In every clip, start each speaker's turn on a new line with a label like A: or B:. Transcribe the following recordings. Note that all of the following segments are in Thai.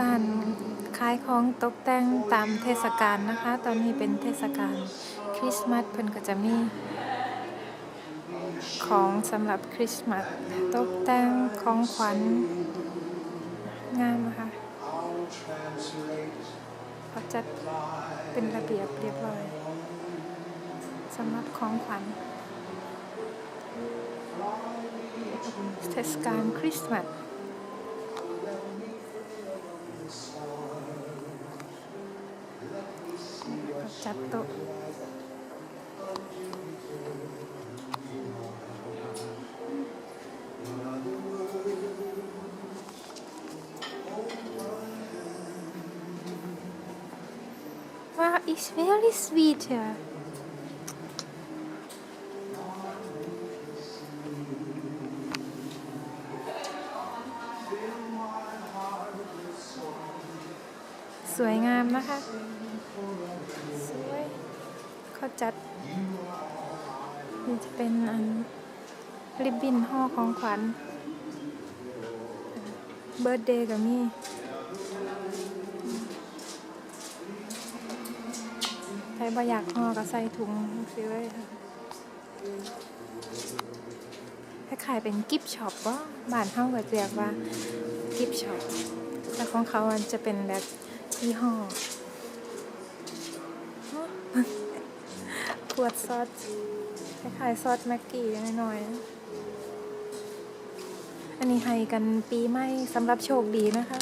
A: ร้านขายของตกแต่งตามเทศกาลนะคะ ตอนนี้เป็นเทศกาลคริสต์มาสเพิ่นก็จะมี ของสำหรับคริสต์มาสตกแต่งของขวัญงามนะคะเขาจัดเป็นระเบียบเรียบร้อยสำหรับของขวัญเทศกาลคริสต์มาส จัดโต๊ะ Wow, it's very sweet here. สวยงามนะคะ จัดนี่จะเป็นอันริบบิ้นห่อของขวัญเบิร์ดเดย์กับมี่ใครบ่อยากห่อก็ใส่ถุงซื้อไว้ค่ะคล้ายๆเป็นกิฟต์ช็อปว่าบ้านเฮาก็เรียกว่ากิฟต์ช็อปแต่ของเขาจะเป็นแบบยี่ห้อ ขวดซอสคล้ายๆซอสแม็กกี้น้อยๆ อันนี้ให้กันปีใหม่สำหรับโชคดีนะคะ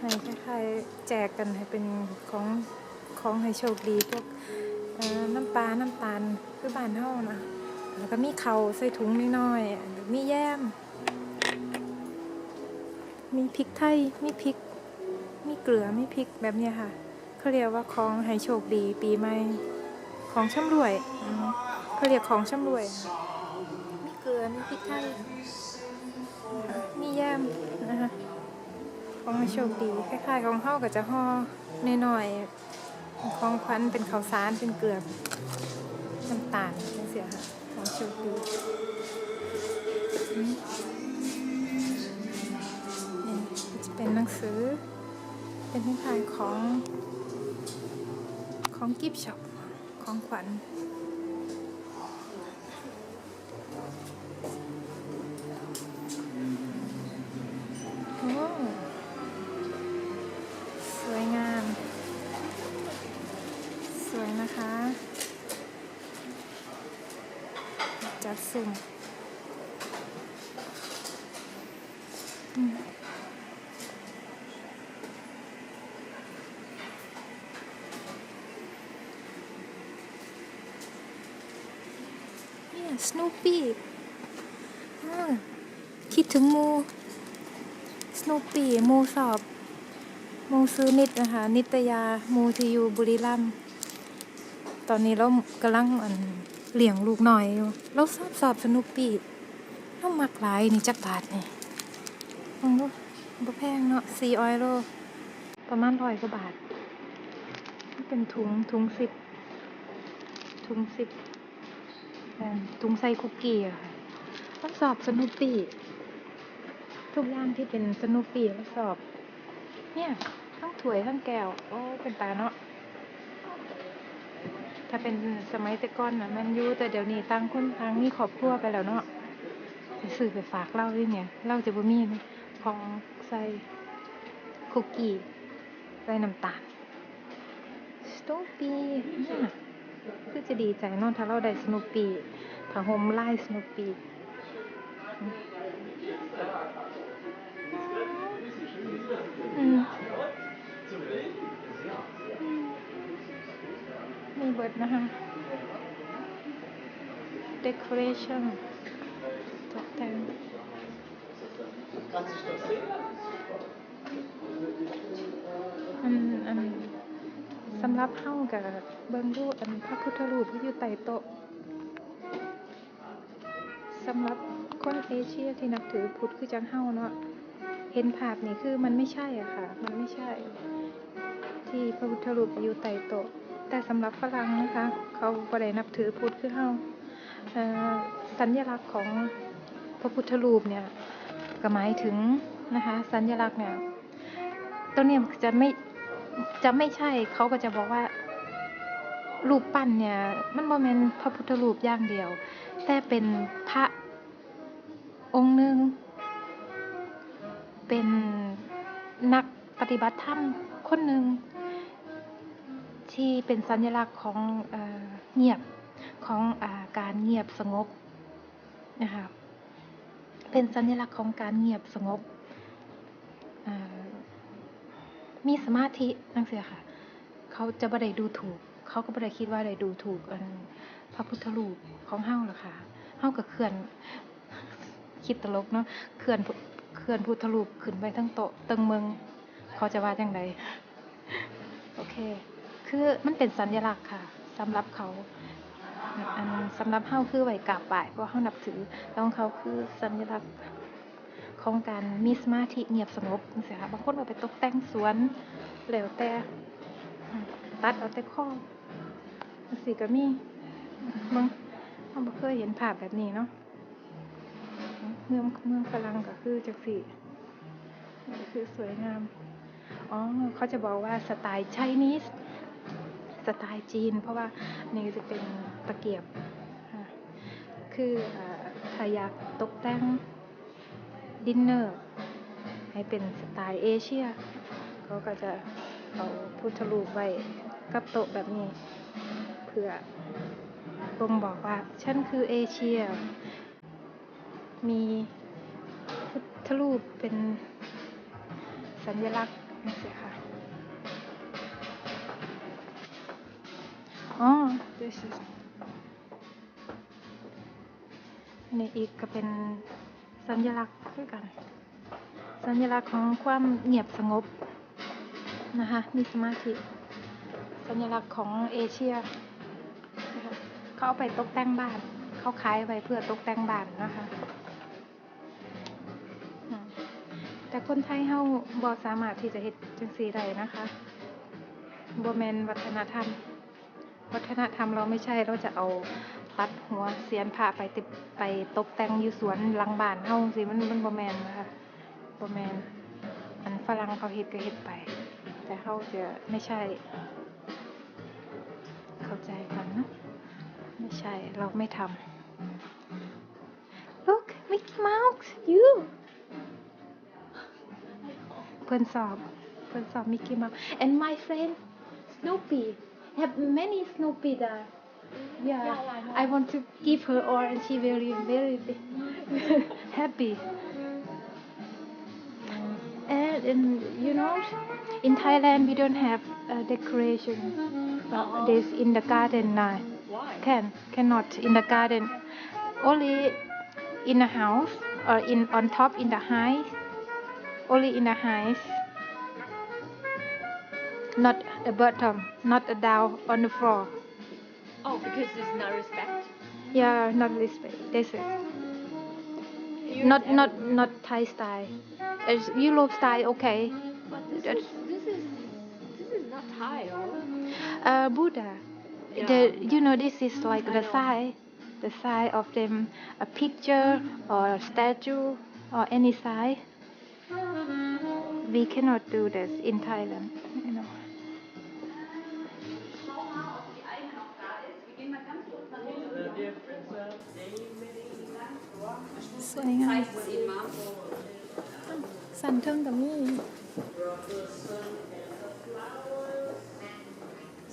A: ให้คล้ายๆแจกกันให้เป็นของของให้โชคดีพวกน้ำปลา น้ำตาลคือบ้านเฮานะแล้วก็มีเขาใส่ถุงน้อยๆมีแยม มีพริกไทย มีพริก มีเกลือ มีพริกแบบนี้ค่ะ เขาเรียกว่าของให้โชคดีปีใหม่ ของช่ำรวยอืมเขาเรียกของช่ำรวยมีเกลือมีพริกไทยมีแยมนะคะของให้โชคดีคล้ายๆของเฮาก็จะห่อน้อยๆของขวัญเป็นข้าวสารเป็นเกลือน้ำตาลจังเสียค่ะของโชคดีอืมนี่จะเป็นหนังสือ เป็นคล้ายๆของของกิฟต์ช็อป ของขวัญโอ้สวยงาม สวยนะคะ จัดสุ่มอืมเนี่ย สโนปี้คิดถึงมูสโนปี้มูสอบ มูซื้อนิดนะคะ นิตยา มูที่อยู่บุรีรัมย์ตอนนี้เรากำลังอันเลี้ยงลูกหน่อยอยู่เราสอบสอบสนุปปี้เรามักหลายนี่จักบาทนี่มันก็บ่แพงเนาะสี่ออยโลประมาณร้อยกว่าบาท เป็นถุงถุงสิบถุงสิบ ถุงใส่คุกกี้อะค่ะเราสอบสนุปปี้ทุกอย่างที่เป็นสนุปปี้แล้วสอบ เนี่ย ทั้งถ้วยทั้งแก้ว โอ้ เป็นตาเนาะ ถ้าเป็นสมัยแต่ก่อนนะมันอยู่แต่เดี๋ยวนี้ต่างคนต่างมีครอบครัวไปแล้วเนาะไปซื้อไปฝากเล่าด้วยเนี่ยเล่าจะบ่มีนะของใส่คุกกี้ใส่น้ำตาลสโนปีเนี่ย คือจะดีใจเนาะถ้าเราได้สโนปีถ้าโฮมไล่สโนปีอืมอืมมีเบิร์ดนะคะ decoration ตกแต่งอ สำหรับเฮากับเบิ่งรูปอันพระพุทธรูปที่อยู่ใต้โต๊ะสำหรับคนเอเชียที่นับถือพุทธคือจังเฮาเนาะเห็นภาพนี่คือมันไม่ใช่อะค่ะ มันไม่ใช่ ที่พระพุทธรูปอยู่ใต้โต๊ะแต่สำหรับฝรั่งนะคะ เขาบ่ได้นับถือพุทธคือเฮาอ่อสัญลักษณ์ของพระพุทธรูปเนี่ยก็หมายถึงนะคะ สัญลักษณ์เนี่ยตัวเนี้ยจะไม่ จะไม่ใช่เขาก็จะบอกว่า รูปปั้นเนี่ย มันบ่แม่นพระพุทธรูปอย่างเดียว แต่เป็นพระองค์หนึ่งเป็นนักปฏิบัติธรรมคนหนึ่งที่เป็นสัญลักษณ์ของเออเงียบของอาการเงียบสงบนะคะเป็นสัญลักษณ์ของการเงียบสงบอ่า มีสมาธินั่นเสียค่ะ เขาจะบ่ได้ดูถูก เขาก็บ่ได้คิดว่าได้ดูถูกอันพระพุทธรูปของเฮาหรอค่ะเฮาก็เคลื่อนคิดตลกเนาะเคลื่อนเคลื่อนพุทธรูปขึ้นไปทั้งโต๊ะตึงเมืองเขาจะว่าจังไดโอเค คือมันเป็นสัญลักษณ์ค่ะสำหรับเขาอันสำหรับเฮาคือไหวกราบไหวเพราะเฮานับถือแล้วของเขาคือสัญลักษณ์ ของการมีสมาธิเงียบสงบจังซี่ค่ะบางคนก็ไปตกแต่งสวนแล้วแต่ตัดเอาแต่ข้อจังซี่ก็มีมึงเฮาบ่เคยเห็นภาพแบบนี้เนาะเมืองเมืองฝรั่งก็คือจังซี่นี่คือสวยงาม อ๋อ เขาจะบอกว่าสไตล์ไชนีสสไตล์จีน เพราะว่านี่จะเป็นตะเกียบ คืออ่าถ้าอยากตกแต่ง ดินเนอร์ ให้เป็นสไตล์เอเชีย เขาก็จะเอาพุทธรูปไว้กับโต๊ะแบบนี้ เพื่อบ่งบอกว่า ฉันคือเอเชีย มีพุทธรูปเป็นสัญลักษณ์นี่สิค่ะ อ๋อ this is นนี้อีกก็เป็นสัญลักษณ์ ด้วยกัน สัญลักษณ์ของความเงียบสงบนะคะมีสมาธิ สัญลักษณ์ของเอเชียนะคะเขาเอาไปตกแต่งบ้าน เขาขายไว้เพื่อตกแต่งบ้านนะคะแต่คนไทยเฮาบ่สามารถที่จะเฮ็ดจังซี่ได้นะคะบ่แม่นวัฒนธรรม วัฒนธรรมเราไม่ใช่เราจะเอา ตัดหัวเสียนผ่าไปติดไปตกแต่งอยู่สวนหลังบ้านเฮาสิมันมันบ่แมนนะคะบ่แมนอันฝรั่งเขาเฮ็ดก็เฮ็ดไป แต่เฮาจะไม่ใช่ เข้าใจกันนะไม่ใช่เราไม่ทำ Look Mickey Mouse you เพื่อนสอบเพื่อนสอบ Mickey Mouse and my friend Snoopy have many Snoopy there yeah, I want to give her all and she very very happy. And, and you know in Thailand we don't have decoration uh, this in the garden now. Can cannot. In the garden only in the house or in on top in the high only in the highs not the bottom not the down on the floor
B: because there's no respect.
A: yeah not respect. This is
B: You
A: not not not Thai style. It's Europe style okay.
B: But this
A: that's-
B: is this is this is not Thai, or
A: uh Buddha.
B: Yeah.
A: the you know this is like
B: I
A: the
B: know.
A: sign the sign of them a picture or a statue or any sign we cannot do this in Thailand สวยงามสันเทิงกับมี่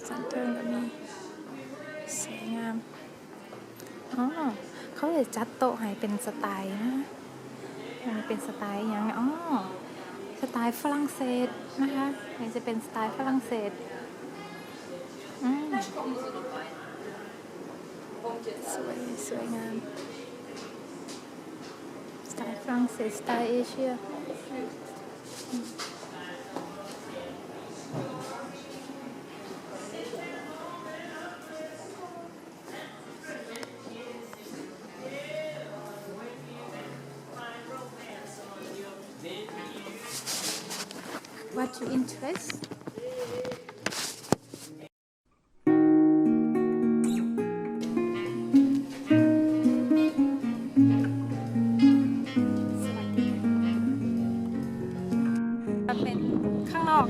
A: สันเทิงกับมี่สวยงามอ๋อเขาเลยจัดโต๊ะให้เป็นสไตล์นะมันเป็นสไตล์ย่างอ๋อสไตล์ฝรั่งเศสนะคะนี่จะเป็นสไตล์ฝรั่งเศสอืม สวยสวยงามสไตล์ฝรั่งเศสสไตล์เอเชีย What you interest? เ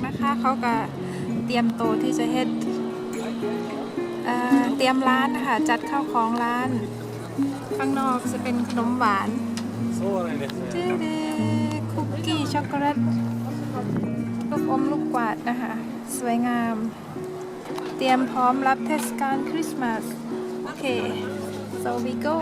A: นะคะ เขาก็เตรียมโตที่จะเฮ็ดเตรียมร้านนะคะจัดข้าวของร้าน ข้างนอกจะเป็นขนมหวานจีนีคุกกี้ช็อกโกแลตลูกอมลูกกวาดนะคะ สวยงาม เตรียมพร้อมรับเทศกาลคริสต์มาสโอเค so we go